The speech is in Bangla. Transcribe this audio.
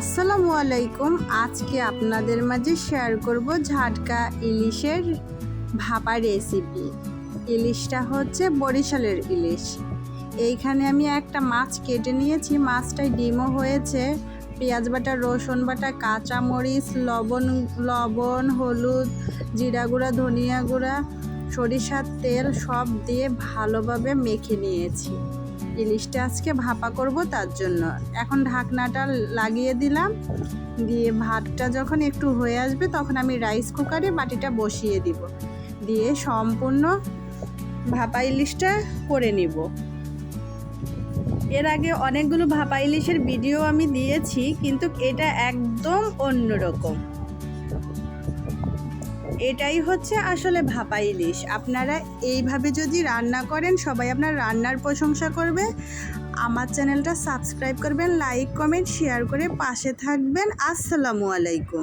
আসসালামু আলাইকুম। আজকে আপনাদের মাঝে শেয়ার করব ঝাটকা ইলিশের ভাপা রেসিপি ইলিশটা হচ্ছে বরিশালের ইলিশ। এইখানে আমি একটা মাছ কেটে নিয়েছি। মাছটায় ডিমও হয়েছে। পেঁয়াজ বাটা, রসুন বাটা কাঁচা মরিচ লবণ লবণ, হলুদ, জিরা গুঁড়া, ধনিয়া গুঁড়া, সরিষার তেল সব দিয়ে ভালোভাবে মেখে নিয়েছি। ইলিশটা আজকে ভাপা করব তার জন্য। এখন ঢাকনাটা লাগিয়ে দিলাম। দিয়ে ভাতটা যখন একটু হয়ে আসবে তখন আমি রাইস কুকারে বাটিটা বসিয়ে দিব। দিয়ে সম্পূর্ণ ভাপা ইলিশটা করে নিব। এর আগে অনেকগুলো ভাপা ইলিশের ভিডিও আমি দিয়েছি, কিন্তু এটা একদম অন্যরকম। এটাই হচ্ছে আসলে ভাপা ইলিশ। আপনারা এইভাবে যদি রান্না করেন, সবাই আপনার রান্নার প্রশংসা করবে। আমার চ্যানেলটা সাবস্ক্রাইব করবেন, লাইক, কমেন্ট, শেয়ার করে পাশে থাকবেন। আসসালামু আলাইকুম।